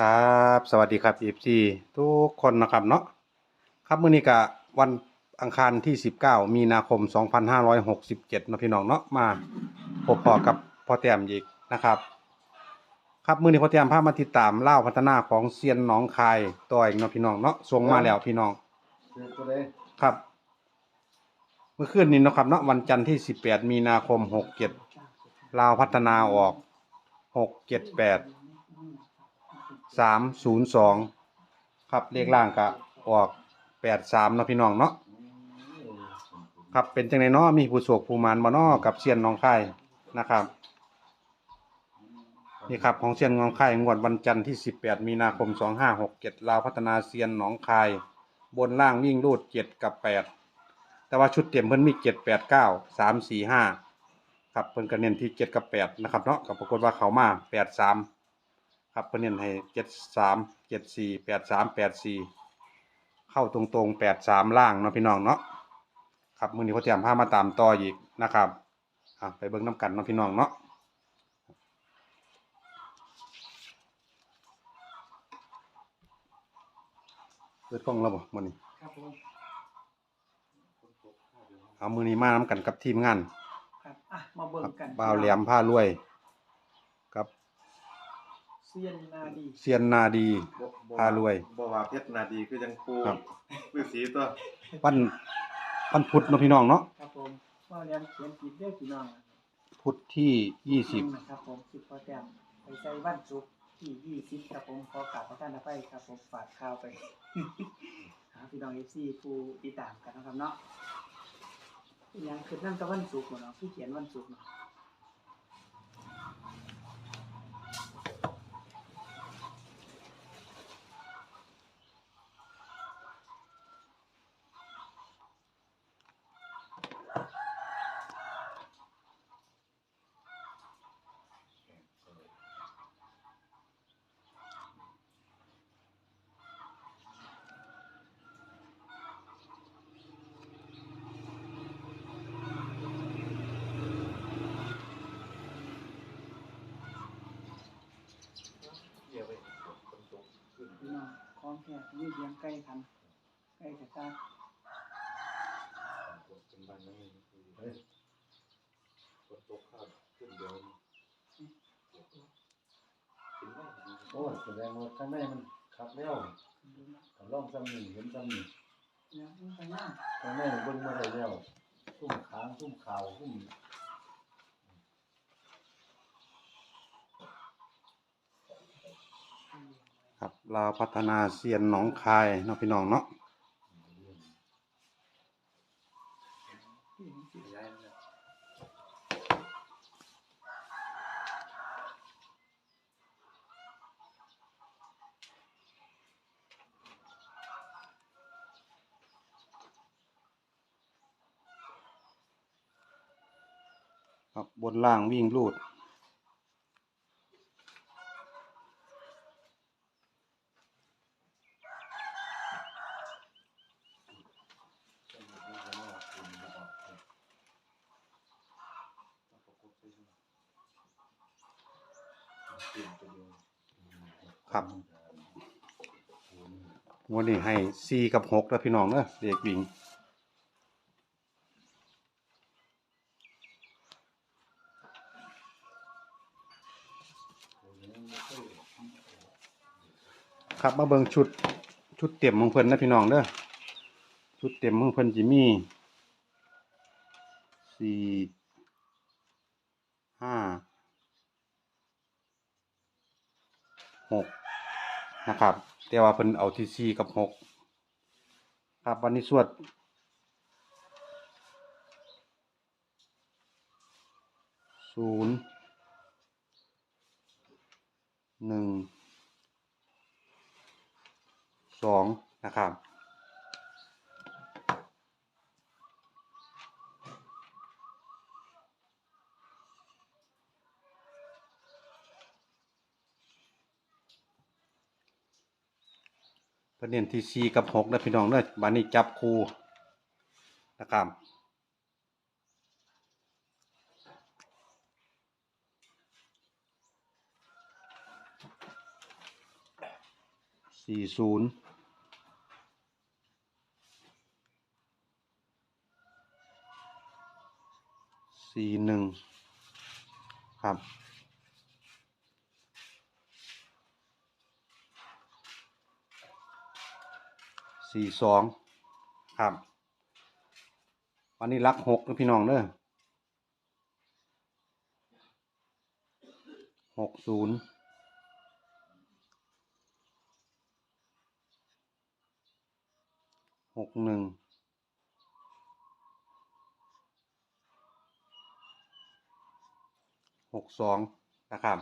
ครับสวัสดีครับ FC ทุกคนนะครับเนาะครับมื้อนี้ก็วันอังคารที่ 19 มีนาคม 2567นาะพี่น้องเนาะมาพบพอกับพ่อแต้มอีกนะครับ ครับมื้อนี้พ่อแต้มพามาติดตามเล่าพัฒนาของเซียนหนองคายต่ออีกเนาะพี่น้องเนาะส่งมาแล้วพี่น้องครับ เมื่อคืนนี้เนาะครับเนาะวันจันทร์ที่ 18 มีนาคม 67ลาวพัฒนาออก 678 302ครับเลขล่างก็ออก83เนาะพี่น้องเนาะครับเป็นจังไดเนาะมีผู้โศกผู้มานบ่เนาะกับเซียนหน้องคายนะครับนี่ครับของเซียนหน้องคายงวดวันจันทร์ที่18มีนาคม2567ลาวพัฒนาเซียนหนองคายบนล่างวิ่งรูด7กับ8แต่ว่าชุดเต็มเพิ่นมี7 8 9 3 4 5ครับเพิ่นก็เน้นที่7กับ8นะครับเนาะก็ปรากฏว่าเขามา8 3 ครับเพิ่นเน้นให้7 3 7 4 8 3 8 4เข้าตรงๆ8 3ล่างเนาะพี่น้องเนาะครับมื้อนี้เขาเตรียมพามาตามต่ออีกนะครับอะไปเบิ่งน้ำกันเนาะพี่น้องเนาะเปิดกล้องแล้วบ่มื้อนี้ครับผมเอามือนี้มาน้ำกันกับทีมงานครับอะมาเบิ่คงรับกันบ่าวแหลมผ้ารวยกับ เซียนนาดีเซียนนาดี บ่บ่พารวย บ่ว่าเพชรนาดีคือจังปูครับ ฤาษีตัววันวันพุธเนาะพี่น้องเนาะครับผมว่าเรียนเขียนผิดเด้อพี่น้องพุธที่ยี่สิบครับผมสิบพอแต้มไปใส่วันศุกร์ที่ยี่สิบครับผมขอกราบพระท่านอภัยครับผมฝากข่าวไป หาพี่น้องเอฟซีผู้ติดตามกันนะครับเนาะยังคือนั่นก็วันศุกร์หมดเนาะพี่เขียนวันศุกร์เนาะ เกี่ยวไปคนตกขึ้น พี่น้องคล้องแขก นี่เลี้ยงใกล้กันใกล้จะตาคนเป็นบ้านนั้นนี่คือเฮ้ยคนตกข้าวขึ้นเดียวโอ้แสดงว่าข้างในมันขับแล้วกับล่องซ้ำหนี่งเห็นซ้ำนี่เนี่ยมันข้างหน้าข้างในเบิ่งมาได้แล้วทุ่มค้างทุ่มข่าวทุ่ม ครับลาวพัฒนาเซียนหนองคายเนาะพี่น้องเนาะครับบนล่างวิ่งรูด ครับวันนี้ให้สี่กับหกแล้วพี่น้องเนอะเด็กวิ่งครับมาเบิ่งชุดชุดเต็มของเพิ่นนะพี่น้องเด้อชุดเต็มของเพิ่นจิมีสี่ห้า หกนะครับ แต่ว่าเพิ่นเอาที่สี่กับหกครับวันนี้สวดศูนย์หนึ่งสองนะครับ ประเด็นที่สี่กับหกนะพี่น้องเนอะบันนี้จับคู่นะครับสี่ศูนย์สี่หนึ่งครับ สี่สองครับวันนี้รักหกนะพี่น้องเด้อหกศูนย์หกหนึ่งหกสองนะครับ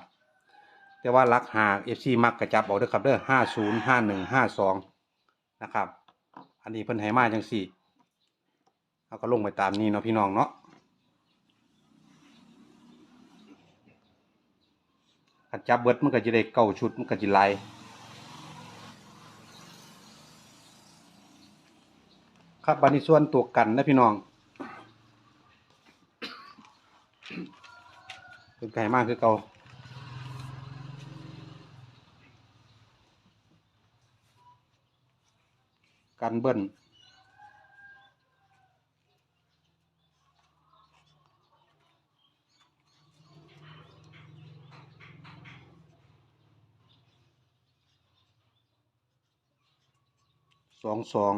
แต่ว่ารักหาเอฟซีมักกระจับเอาเด้อครับเด้อห้าศูนย์ห้าหนึ่งห้าสองนะครับ อันนี้เพิ่นให้มาจังสี่เราก็ลงไปตามนี้เนาะพี่น้องเนาะขันจับเบิดมันก็จะได้เก้าชุดมันก็จะไล่ครับบันนี้ส่วนตัวกันนะพี่น้องเป็นไก่มากคือเก่า กันเบิ้ลสองสอง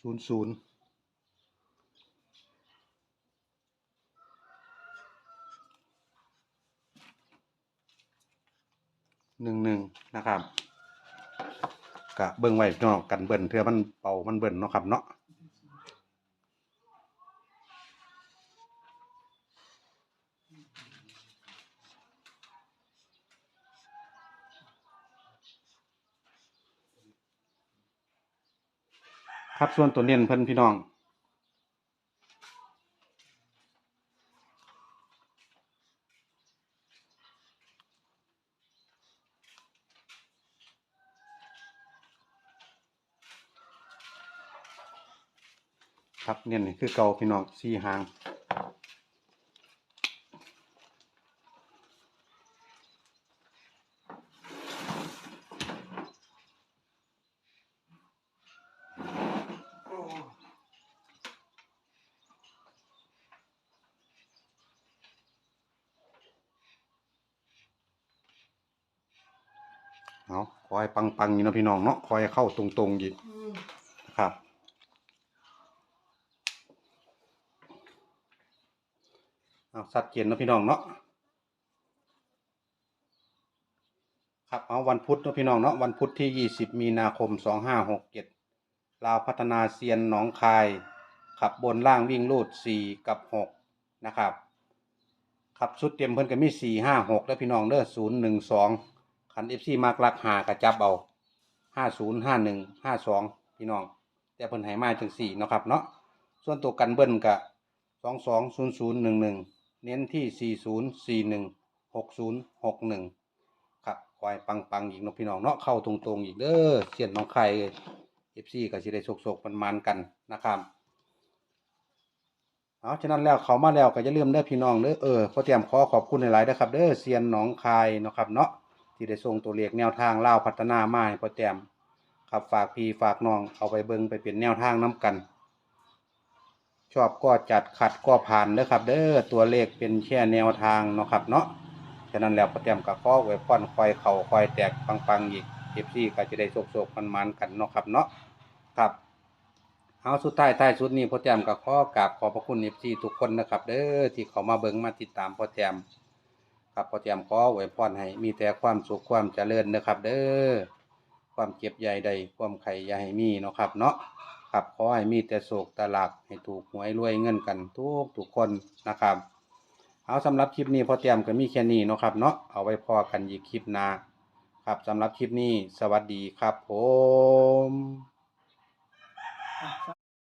ศูนย์ศูนย์ห นะครับกะเบิ่งไว้พี่น้องกันเบิ่นเพื่อมันเป่ามันเบิ่นเนาะครับเนาะครับส่วนตัวเน้นเพิ่นพี่น้อง ครับเนี่ยนี่คือเกาพี่น้องสี่หางเอาคอยปังๆอยู่เนาะพี่น้องเนาะคอยเข้าตรงๆอีกนะครับ เอาสัดเจนเนาะพี่น้องเนาะครับเอาวันพุธนะพี่น้องเนาะวันพุธที่ 20 มีนาคม 2567ลาวพัฒนาเซียนหนองคาย ขับบนล่างวิ่งลูด 4 กับ 6 นะครับขับชุดเต็มเพิ่นก็มี 4 5 6 แล้วพี่น้องเด้อ0 1 2คัน FC มากลักหากระจับเอา 50 51 52 พี่น้อง แต่เพิ่นให้มาจัง4เนาะครับเนาะส่วนตัวกันเบิ้ลก็22 00 11 เน้นที่ 40 41 60 61 ครับคอยปังๆอีกเนาะพี่น้องเนาะเข้าตรงๆอีกเด้อเสียนน้องไข่เอฟซีก็สิได้โศกๆมันมันๆกันนะครับเอาฉะนั้นแล้วเขามาแล้วก็อย่าลืมเด้อพี่น้องเด้อเออพอเตรียมขอขอบคุณหลายๆนะครับเด้อเซียนหนองคายนะครับเนาะที่ได้ส่งตัวเลขแนวทางเล่าพัฒนามาให้พอเตรียมครับฝากพี่ฝากน้องเอาไปเบิ่งไปเป็นแนวทางน้กัน ชอบก็จัดขัดก็ผ่านเด้อครับ เด้อตัวเลขเป็นแค่แนวทางเนาะครับเนาะฉะนั้นแล้วพอเตรียมกับข้อไว้ป้อนคอยเข่าคอยแตกปังๆอีกเอฟซีก็จะได้โศกๆมันๆกันเนาะครับเนาะครับเอาสุดท้ายท้ายสุดนี้พอเตรียมกับข้อกราบขอบพระคุณเอฟซีทุกคนนะครับเด้อที่เขามาเบิ่งมาติดตามพอเตรียมครับพอเตรียมขอไว้พรให้มีแต่ความสุขความเจริญนะครับ เด้อความเจ็บใหญ่ใดความไข่อย่ให้มีเนาะครับเนาะ ครับขอให้มีแต่โศกตลากให้ถูกหวยรวยเงินกันทุกทุกคนนะครับ เอาสำหรับคลิปนี้พอเตรียมก็มีแค่นี้เนาะครับเนาะเอาไว้พอกันอีกคลิปหน้าครับสำหรับคลิปนี้สวัสดีครับผม